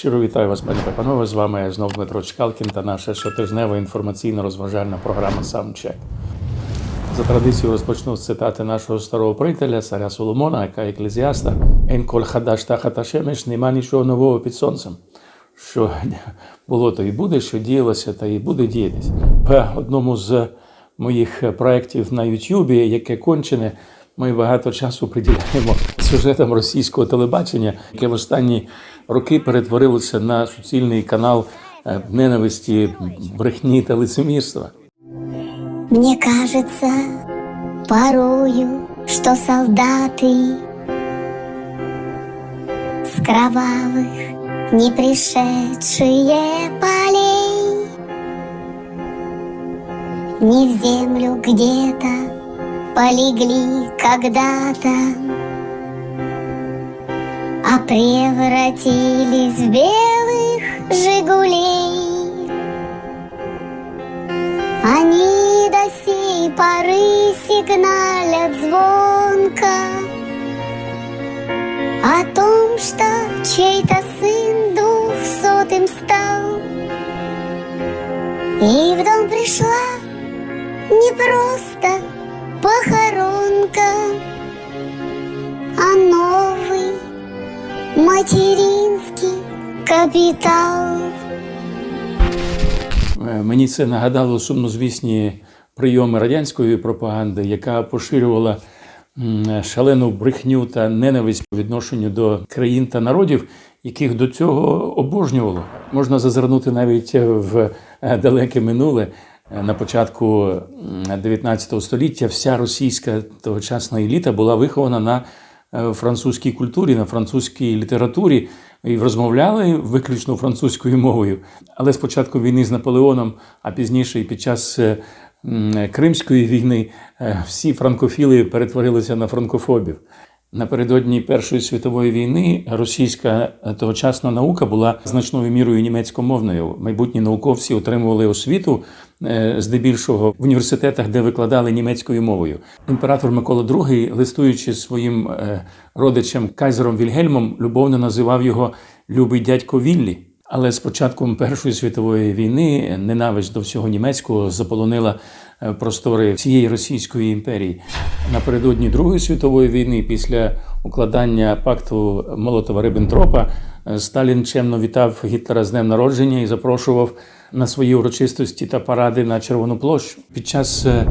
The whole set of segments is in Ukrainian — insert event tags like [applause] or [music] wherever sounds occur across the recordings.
Щиро вітаю вас, пані та панове. З вами знов Дмитро Чкалкін та наша щотижнева інформаційно-розважальна програма Саундчек. За традицією розпочну з цитати нашого старого приятеля, царя Соломона, яка еклезіаста «Ен коль хадаш тахат ашемеш, нема нічого нового під сонцем. Що було, то і буде, що діялося, та і буде діятись. В одному з моїх проєктів на Ютубі, яке кончене, ми багато часу приділяємо сюжетам російського телебачення, яке в останні роки перетворилося на суцільний канал е, ненависті, брехні та лицемірства. Мне кажется порою, что солдаты с кровавых не пришедшие полей не в землю где-то полегли когда-то, а превратились в белых жигулей. Они до сей поры сигналят звонко О том, что чей-то сын двухсотым стал И в дом пришла не просто похоронка А новый материнский капитал Е, Мені це нагадало сумнозвісні прийоми радянської пропаганди, яка поширювала шалену брехню та ненависть по відношенню до країн та народів, яких до цього обожнювало. Можна зазирнути навіть в е, далеке минуле. Е, На початку 19 століття вся російська тогочасна еліта була вихована на е, французькій культурі, на французькій літературі і розмовляли виключно французькою мовою. Але з початку війни з Наполеоном, а пізніше і під час е, Кримської війни, всі франкофіли перетворилися на франкофобів. Напередодні Першої світової війни російська тогочасна наука була значною мірою німецькомовною. Майбутні науковці отримували освіту здебільшого в університетах, де викладали німецькою мовою. Імператор Микола II, листуючи своїм е, родичем Кайзером Вільгельмом, любовно називав його Любий дядько Віллі. Але з початком Першої світової війни ненависть до всього німецького заполонила е, простори всієї Російської імперії. Напередодні Другої світової війни, після укладання пакту Молотова Риббентропа, е, Сталін чемно вітав Гітлера з днем народження і запрошував на свої урочистості та паради на Червону площу. Під час е,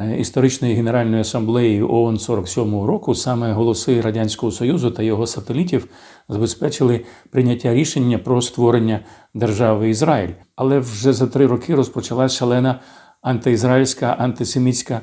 Е, історичної генеральної асамблеї ООН 47-го року саме голоси радянського союзу та його сателітів забезпечили прийняття рішення про створення держави Ізраїль. Але вже за три роки розпочалась шалена антиізраїльська антисемітська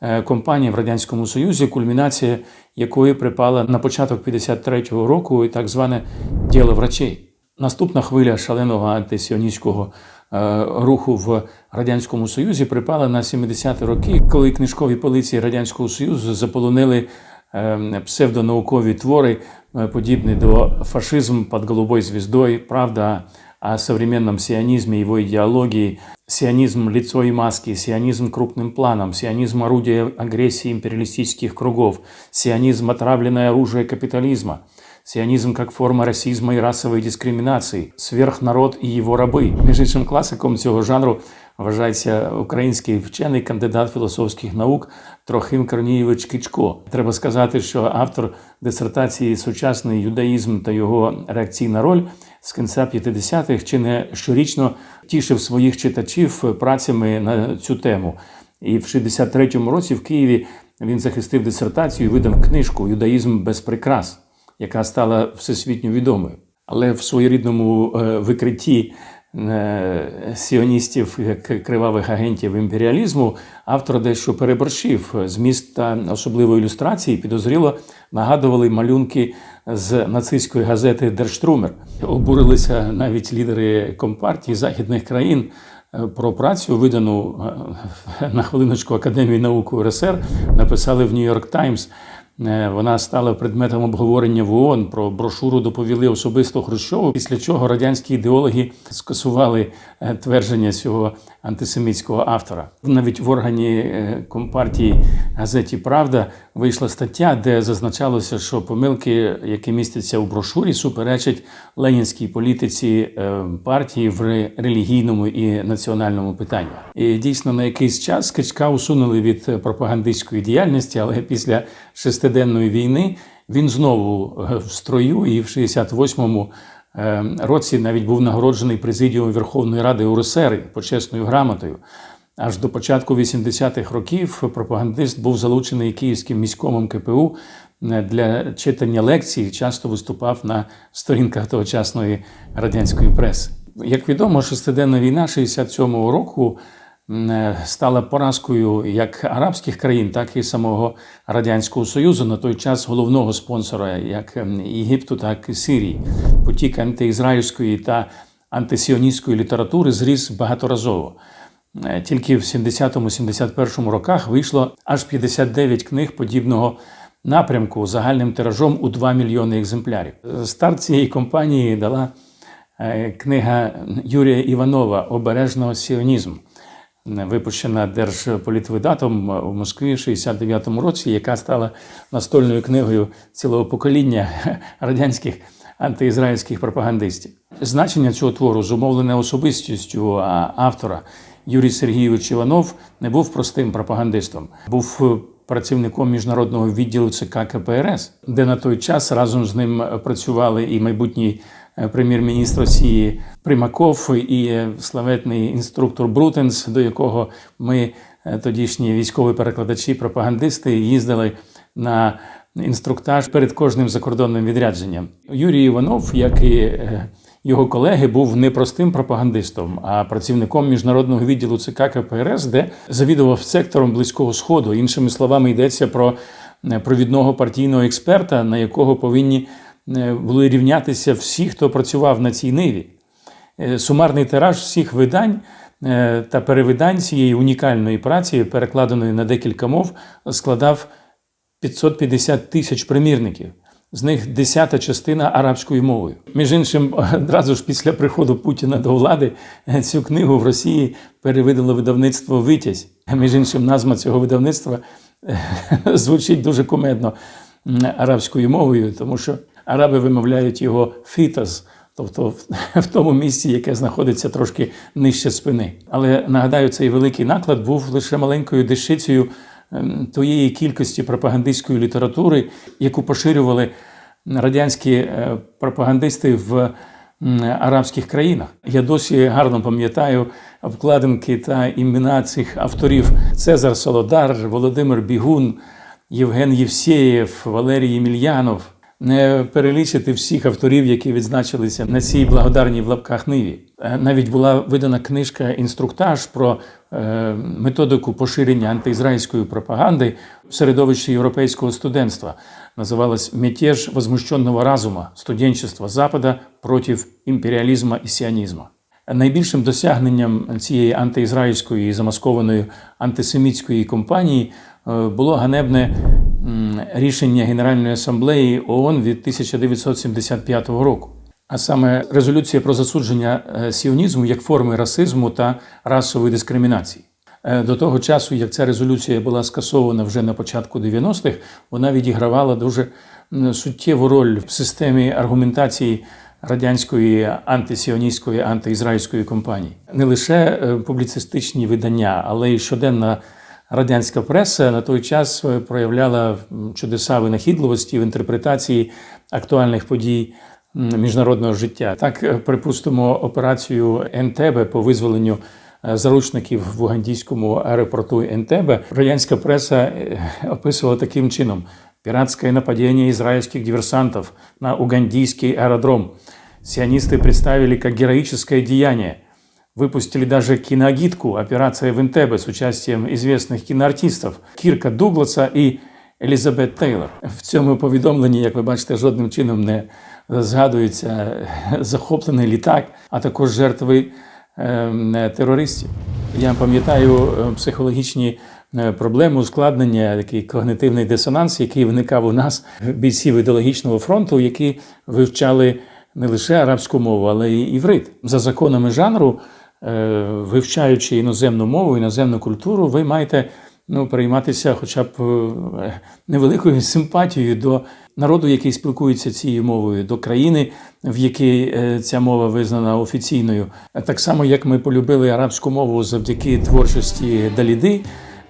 е, кампанія в радянському союзі, кульмінація якої припала на початок 53-го року, і так зване діло врачей. Наступна хвиля шаленого антисіоністського е, руху в радянському союзі припала на 70-ті роки, коли книжкові полиці радянського союзу заполонили е, псевдонаукові твори, е, подібні до фашизм під голубой звіздою, правда о современном сионизме, его идеологии, сионизм лицо и маски, сионизм крупным планом, сионизм орудия агрессии империалистических кругов, сионизм отравленное оружие капитализма, сионизм как форма расизма и расовой дискриминации, сверхнарод и его раби. Між іншим класиком цього жанру вважається український вчений кандидат філософських наук Трохим Корнієвич Кичко. Треба сказати, що автор дисертації Сучасний юдаїзм та його реакційна роль з кінця 50-х чи не щорічно тішив своїх читачів працями на цю тему. І в 63-му році в Києві він захистив дисертацію і видав книжку Юдаїзм без прикрас, яка стала всесвітньо відомою. Але в своєрідному е, викритті е, сіоністів як кривавих агентів імперіалізму автор дещо переборщив. Зміст та особливо ілюстрації підозріло нагадували малюнки з нацистської газети Держтрумер. Обурилися навіть лідери компартії західних країн. е, Про працю, видану на хвилиночку Академії наук УРСР, написали в Нью-Йорк Таймс. Е, Вона стала предметом обговорення в ООН. Про брошуру доповіли особисто Хрущову, після чого радянські ідеологи скасували твердження цього антисемітського автора. Навіть в органі е, компартії газеті Правда вийшла стаття, де зазначалося, що помилки, які містяться у брошурі, суперечать ленінській політиці е, партії в релігійному і національному питанні. І дійсно на якийсь час Скичка усунули від е, пропагандистської діяльності, але після шестиденної війни він знову е, в строю і в 68-му е, році навіть був нагороджений президіумом Верховної Ради УРСР почесною грамотою. Аж до початку 80-х років пропагандист був залучений київським міськомом КПУ е, для читання лекцій, часто виступав на сторінках тогочасної радянської преси. Як відомо, шестиденна війна 67-го року стала поразкою як арабських країн, так і самого радянського союзу на той час головного спонсора, як Єгипту, так і Сирії. Потік антиізраїльської та антисіоністської літератури зріс багаторазово. Е, Тільки в 70-71 роках вийшло аж 59 книг подібного напрямку загальним тиражом у 2 мільйони екземплярів. Е, Старт цієї компанії дала е, книга Юрія Іванова Обережного сіонізм, е, випущена держполітвидатом у Москві в 69-му році, яка стала настольною книгою цілого покоління [laughs] радянських антиізраїльських пропагандистів. Значення цього твору зумовлене особистістю автора. Юрій Сергійович Іванов не був простим пропагандистом, був е, працівником міжнародного відділу ЦК КПРС, де на той час разом з ним працювали і майбутній е, прем'єр-міністр Росії Примаков, і е, славетний інструктор Брутенс, до якого ми, е, тодішні військові перекладачі, пропагандисти, їздили на інструктаж перед кожним закордонним відрядженням. Юрій Іванов, як і е, його колеги, був не простим пропагандистом, а працівником міжнародного відділу ЦК КПРС, де завідував сектором Близького Сходу. Іншими словами, йдеться про е, провідного партійного експерта, на якого повинні е, були рівнятися всі, хто працював на цій ниві. Е, Сумарний тираж всіх видань е, та перевидань цієї унікальної праці, перекладеної на декілька мов, складав 550 тисяч примірників. З них десята частина арабською мовою. Між іншим, [laughs] одразу ж після приходу Путіна до влади е, цю книгу в Росії перевидало видавництво Витязь. Між іншим, назва цього видавництва е, [laughs] звучить дуже кумедно арабською мовою, тому що араби вимовляють його фітас, тобто [laughs] в- тому місці, яке знаходиться трошки нижче спини. Але нагадаю, цей великий наклад був лише маленькою дещицею ем, тієї кількості пропагандистської літератури, яку поширювали радянські е, пропагандисти в арабських країнах. Я досі гарно пам'ятаю обкладинки та імена цих авторів: Цезар Солодар, Володимир Бігун, Євген Євсеєв, Валерій Ємельянов. Не перелічити всіх авторів, які відзначилися на цій благодарній в лапках ниві. Е, Навіть була видана книжка інструктаж про е, методику поширення антиізраїльської пропаганди в середовищі європейського студентства. Називалась «Мятеж возмущенного разума. Студенчество Запада проти імперіалізму і сіонізму». Найбільшим досягненням цієї антиізраїльської замаскованої антисемітської кампанії було ганебне рішення Генеральної асамблеї ООН від 1975 року. А саме резолюція про засудження е, сіонізму як форми расизму та расової дискримінації. Е, До того часу, як ця резолюція була скасована вже на початку 90-х, вона відігравала дуже суттєву роль в системі аргументації радянської антисіоністської антиізраїльської кампанії. Не лише е, публіцистичні видання, але й щоденна радянська преса на той час е, проявляла чудеса винахідливості в інтерпретації актуальних подій міжнародного життя. Так, е, припустимо, операцію Ентебе по визволенню е, заручників в угандійському аеропорту Ентебе радянська преса описувала таким чином: пиратское нападение израильских диверсантов на угандийский аэродром. Сионисты представили как героическое деяние. Выпустили даже киногидку «Операция в Интебе» с участием известных киноартистів Кірка Дугласа і Елізабет Тейлор. В цьому повідомленні, як ви бачите, жодним чином не згадується захоплений літак, а також жертви е, терористів. Я пам'ятаю е, психологічні е, проблеми, ускладнення, такий когнитивний дисонанс, який виникав у нас бійців ідеологічного фронту, які вивчали не лише арабську мову, але й іврит. За законами жанру е, вивчаючи іноземну мову, іноземну культуру, ви маєте ну, перейматися хоча б е, невеликою симпатією до народу, який спілкується цією мовою, до країни, в якій е, ця мова визнана офіційною. Так само, як ми полюбили арабську мову завдяки творчості Даліди.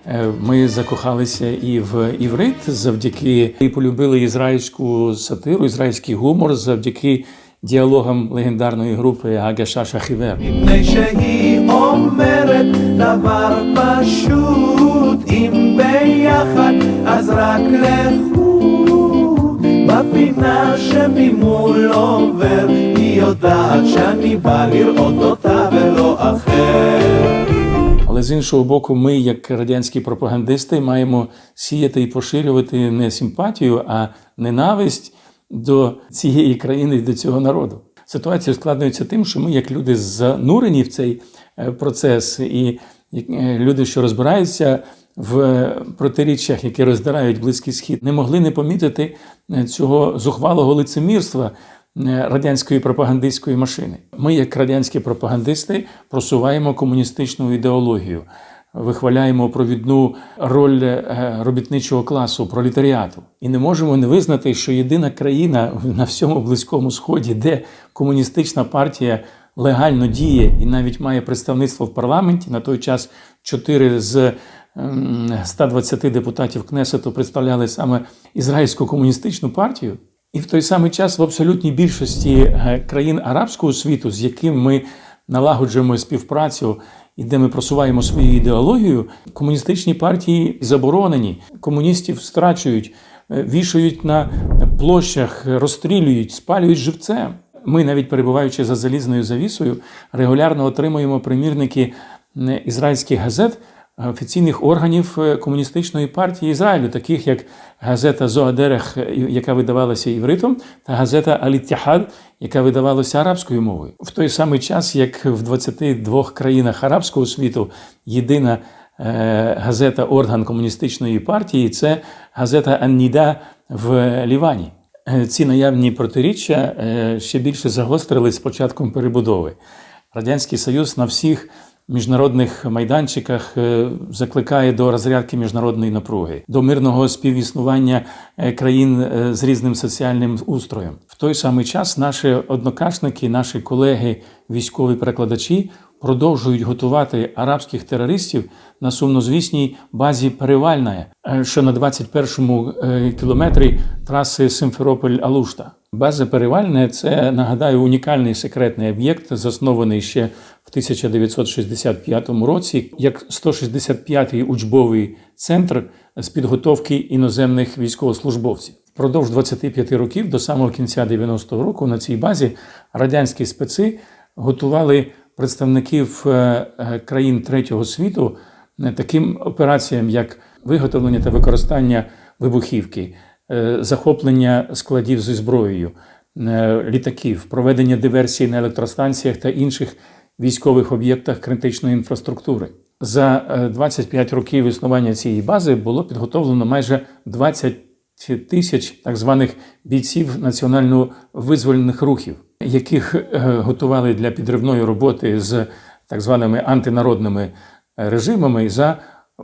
Е, Ми закохалися і в іврит завдяки і полюбили ізраїльську сатиру, ізраїльський гумор завдяки діалогам легендарної групи Агаша Шахівер. מפני שהיא אומרת דבר פשוט אם ביחד אז רק לכו בפינה שממול עובר היא יודעת שאני בא לראות אותה ולא אחר Але з іншого боку, ми, як радянські пропагандисти, маємо сіяти і поширювати не симпатію, а ненависть до цієї країни і до цього народу. Ситуація ускладнюється тим, що ми, як люди, занурені в цей е, процес, і е, люди, що розбираються в протиріччях, які роздирають Близький Схід, не могли не помітити е, цього зухвалого лицемірства е, радянської пропагандистської машини. Ми, як радянські пропагандисти, просуваємо комуністичну ідеологію, вихваляємо провідну роль е, робітничого класу, пролетаріату. І не можемо не визнати, що єдина країна на всьому близькому сході, де комуністична партія легально діє і навіть має представництво в парламенті. На той час чотири з ем, 120 депутатів Кнесету представляли саме ізраїльську комуністичну партію. І в той самий час в абсолютній більшості е, країн арабського світу, з яким ми налагоджуємо співпрацю і де ми просуваємо свою ідеологію, комуністичні партії заборонені, комуністів страчують, е, вішають на площах, розстрілюють, спалюють живцем. Ми, навіть перебуваючи за залізною завісою, регулярно отримуємо примірники е, ізраїльських газет офіційних органів е, комуністичної партії Ізраїлю, таких як газета Зоадерех, е, яка видавалася івритом, та газета Аліттяхад, яка видавалася арабською мовою. В той самий час, як в 22 країнах арабського світу єдина е, газета орган комуністичної партії це газета Анніда в Лівані. Ці наявні протиріччя ще більше загострились з початком перебудови. Радянський Союз на всіх міжнародних майданчиках е, закликає до розрядки міжнародної напруги, до мирного співіснування е, країн е, з різним соціальним устроєм. В той самий час наші однокашники, наші колеги, військові перекладачі продовжують готувати арабських терористів на сумнозвісній базі Перевальна, що на 21-му е, кілометрі траси Симферополь-Алушта. База Перевальне це нагадаю унікальний секретний об'єкт, заснований ще 1965 році як 165-й учбовий центр з підготовки іноземних військовослужбовців. Впродовж 25 років до самого кінця 90-го року на цій базі радянські специ готували представників е, е, країн третього світу е, таким операціям, як виготовлення та використання вибухівки, захоплення складів зі зброєю, літаків, проведення диверсій на електростанціях та інших військових об'єктах критичної інфраструктури. За е, 25 років існування цієї бази було підготовлено майже 20 тисяч так званих бійців національно-визвольних рухів, яких е, готували для підривної роботи з так званими антинародними е, режимами за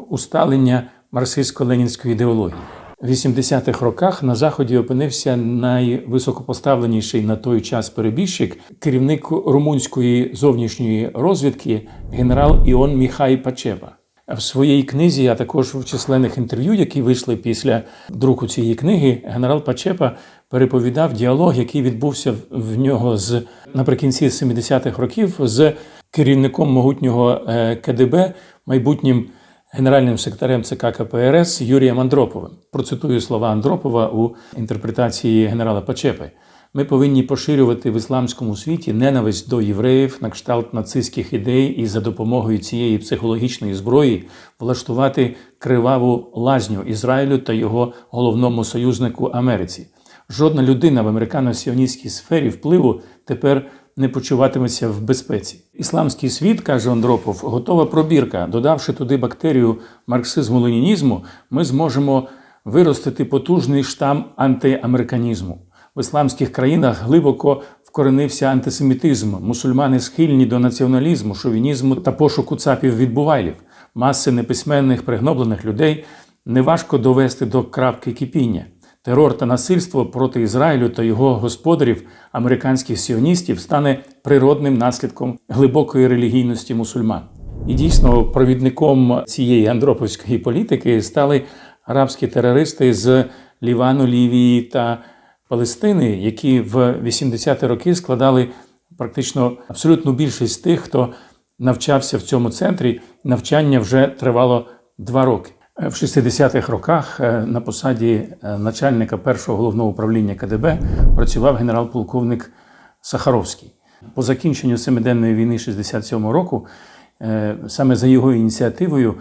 усталення марксистсько-ленінської ідеології. В 80-х роках на заході опинився найвисокопоставленіший на той час перебіжчик, керівник румунської зовнішньої розвідки генерал Іон Міхай Пачеба. В своїй книзі, а також в численних інтерв'ю, які вийшли після друку цієї книги, генерал Пачепа переповідав діалог, який відбувся в нього з наприкінці 70-х років з керівником могутнього е, КДБ, майбутнім генеральним секретарем ЦК КПРС Юрієм Андроповим. Процитую слова Андропова у інтерпретації генерала Пачепи. Ми повинні поширювати в ісламському світі ненависть до євреїв на кшталт нацистських ідей і за допомогою цієї психологічної зброї влаштувати криваву лазню Ізраїлю та його головному союзнику Америці. Жодна людина в американо-сіоністській сфері впливу тепер не почуватиметься в безпеці. Ісламський світ, каже Андропов, готова пробірка. Додавши туди бактерію марксизму-ленінізму, ми зможемо виростити потужний штам антиамериканізму. В ісламських країнах глибоко вкоренився антисемітизм, мусульмани схильні до націоналізму, шовінізму та пошуку цапів відбувайлів, маси неписьменних пригноблених людей неважко довести до крапки кипіння. Терор та насильство проти Ізраїлю та його господарів, американських сіоністів, стане природним наслідком глибокої релігійності мусульман. І дійсно, провідником цієї андроповської політики стали арабські терористи з Лівану, Лівії та Палестини, які в 80-ті роки складали практично абсолютну більшість тих, хто навчався в цьому центрі. Навчання вже тривало два роки. В 60-х роках е, на посаді е, начальника першого головного управління КДБ працював генерал-полковник Сахаровський. По закінченню семиденної війни 67-го року, е, саме за його ініціативою,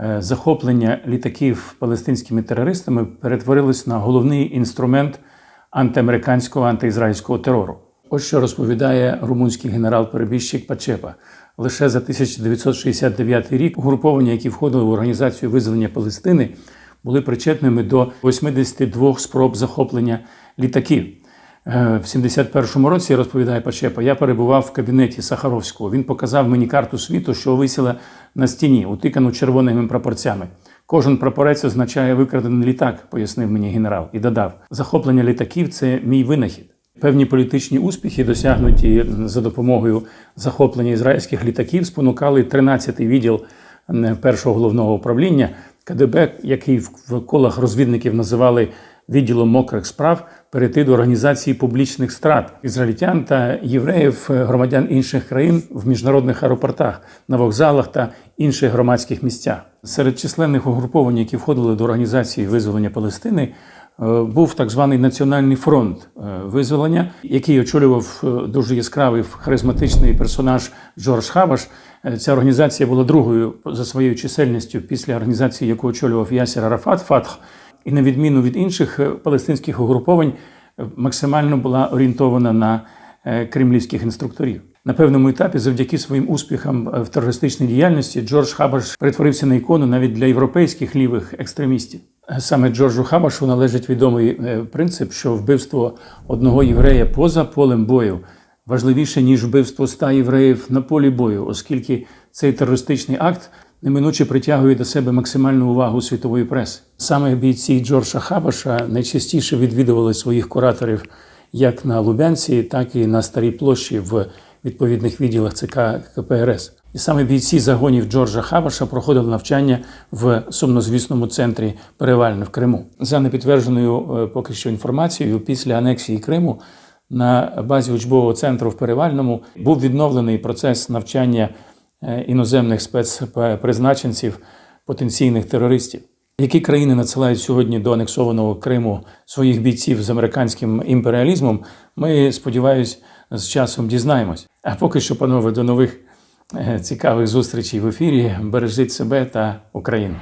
е, захоплення літаків палестинськими терористами перетворилось на головний інструмент антиамериканського антиізраїльського терору. Ось що розповідає румунський генерал-перебіжчик Пачепа. Лише за 1969 рік угруповання, які входили в організацію визволення Палестини, були причетними до 82 спроб захоплення літаків. Е, В 71-му році розповідає Пачепа, я перебував в кабінеті Сахаровського. Він показав мені карту світу, що висіла на стіні, утикану червоними прапорцями. Кожен прапорець означає викрадений літак, пояснив мені генерал, і додав: захоплення літаків це мій винахід. Певні політичні успіхи, досягнуті за допомогою захоплення ізраїльських літаків, спонукали 13-й відділ першого головного управління КДБ, який в колах розвідників називали відділом мокрих справ, перейти до організації публічних страт ізраїльтян та євреїв, е, громадян інших країн в міжнародних аеропортах, на вокзалах та інших громадських місцях. Серед численних угруповань, які входили до організації визволення Палестини, був так званий Національний фронт е, визволення, який очолював е, дуже яскравий харизматичний персонаж Джордж Хабаш. Е, Ця організація була другою за своєю чисельністю після організації, яку очолював Ясер Арафат Фатх, і на відміну від інших е, палестинських угруповань, е, максимально була орієнтована на е, кремлівських інструкторів. На певному етапі, завдяки своїм успіхам е, в терористичній діяльності, Джордж Хабаш перетворився на ікону навіть для європейських лівих екстремістів. Саме Джорджу Хабашу належить відомий е, принцип, що вбивство одного єврея поза полем бою важливіше ніж вбивство ста євреїв на полі бою, оскільки цей терористичний акт неминуче притягує до себе максимальну увагу світової преси. Саме бійці Джорджа Хабаша найчастіше відвідували своїх кураторів як на Лубянці, так і на Старій площі в відповідних відділах ЦК КПРС. І саме бійці загонів Джорджа Хабаша проходили навчання в сумнозвісному центрі Перевальне в Криму. За непідтвердженою е, поки що інформацією, після анексії Криму на базі учбового центру в Перевальному був відновлений процес навчання е, іноземних спецпризначенців потенційних терористів. Які країни надсилають сьогодні до анексованого Криму своїх бійців з американським імперіалізмом? Ми сподіваюсь, з часом дізнаємось. А поки що, панове, до нових цікавих зустрічей в ефірі. Бережіть себе та Україну.